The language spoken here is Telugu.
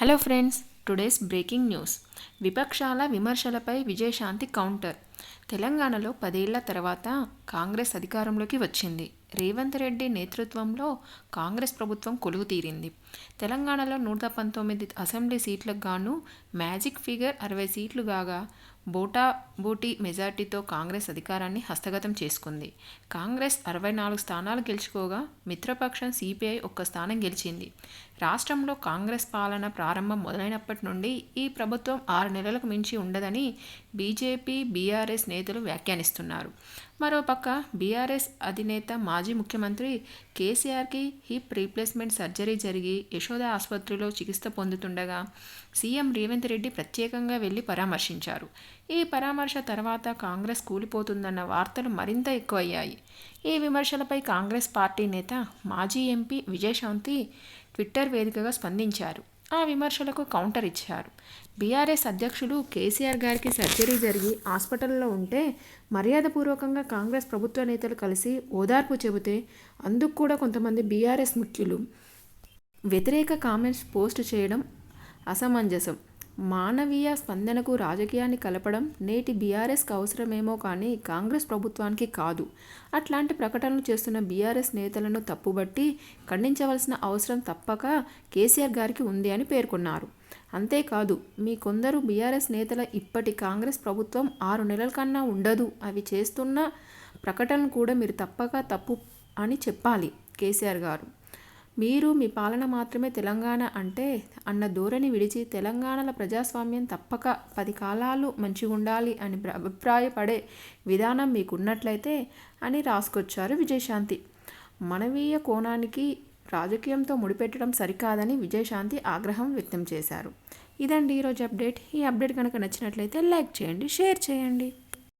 Hello friends today's breaking news విపక్షాల విమర్శలపై విజయశాంతి కౌంటర్ తెలంగాణలో పదేళ్ళ తర్వాత కాంగ్రెస్ అధికారంలోకి వచ్చింది. రేవంత్ రెడ్డి నేతృత్వంలో కాంగ్రెస్ ప్రభుత్వం కొలువు తీరింది. తెలంగాణలో నూట పంతొమ్మిది అసెంబ్లీ సీట్లకు గాను మ్యాజిక్ ఫిగర్ అరవై సీట్లు కాగా బోటా బోటీ మెజార్టీతో కాంగ్రెస్ అధికారాన్ని హస్తగతం చేసుకుంది. కాంగ్రెస్ అరవై నాలుగు స్థానాలు గెలుచుకోగా మిత్రపక్షం సిపిఐ ఒక్క స్థానం గెలిచింది. రాష్ట్రంలో కాంగ్రెస్ పాలన ప్రారంభం మొదలైనప్పటి నుండి ఈ ప్రభుత్వం ఆరు నెలలకు మించి ఉండదని బీజేపీ బీఆర్ఎస్ నేతలు వ్యాఖ్యానిస్తున్నారు. మరోపక్క బీఆర్ఎస్ అధినేత మాజీ ముఖ్యమంత్రి కేసీఆర్కి హిప్ రీప్లేస్మెంట్ సర్జరీ జరిగి యశోద ఆసుపత్రిలో చికిత్స పొందుతుండగా సీఎం రేవంత్ రెడ్డి ప్రత్యేకంగా వెళ్ళి పరామర్శించారు. ఈ పరామర్శ తర్వాత కాంగ్రెస్ కూలిపోతుందన్న వార్తలు మరింత ఎక్కువయ్యాయి. ఈ విమర్శలపై కాంగ్రెస్ పార్టీ నేత మాజీ ఎంపీ విజయశాంతి ట్విట్టర్ వేదికగా స్పందించారు. ఆ విమర్శలకు కౌంటర్ ఇచ్చారు. బీఆర్ఎస్ అధ్యక్షులు కేసీఆర్ గారికి సర్జరీ జరిగి హాస్పిటల్లో ఉంటే మర్యాదపూర్వకంగా కాంగ్రెస్ ప్రభుత్వ నేతలు కలిసి ఓదార్పు చెబితే అందుకు కూడా కొంతమంది బీఆర్ఎస్ ముఖ్యులు వ్యతిరేక కామెంట్స్ పోస్ట్ చేయడం అసమంజసం. మానవీయ స్పందనకు రాజకీయాన్ని కలపడం నేటి బీఆర్ఎస్కి అవసరమేమో కానీ కాంగ్రెస్ ప్రభుత్వానికి కాదు. అట్లాంటి ప్రకటనలు చేస్తున్న బీఆర్ఎస్ నేతలను తప్పుబట్టి ఖండించవలసిన అవసరం తప్పక కేసీఆర్ గారికి ఉంది అని పేర్కొన్నారు. అంతేకాదు మీ కొందరు బీఆర్ఎస్ నేతల ఇప్పటి కాంగ్రెస్ ప్రభుత్వం ఆరు నెలల కన్నా ఉండదు. అవి చేస్తున్న ప్రకటనలు కూడా మీరు తప్పక తప్పు అని చెప్పాలి కేసీఆర్ గారు. మీరు మీ పాలన మాత్రమే తెలంగాణ అంటే అన్న ధోరణి విడిచి తెలంగాణలో ప్రజాస్వామ్యం తప్పక పది కాలాలు మంచిగుండాలి అని అభిప్రాయపడే విధానం మీకున్నట్లయితే అని రాసుకొచ్చారు విజయశాంతి. మనవీయ కోణానికి రాజకీయంతో ముడిపెట్టడం సరికాదని విజయశాంతి ఆగ్రహం వ్యక్తం చేశారు. ఇదండి ఈరోజు అప్డేట్. ఈ అప్డేట్ కనుక నచ్చినట్లయితే లైక్ చేయండి షేర్ చేయండి.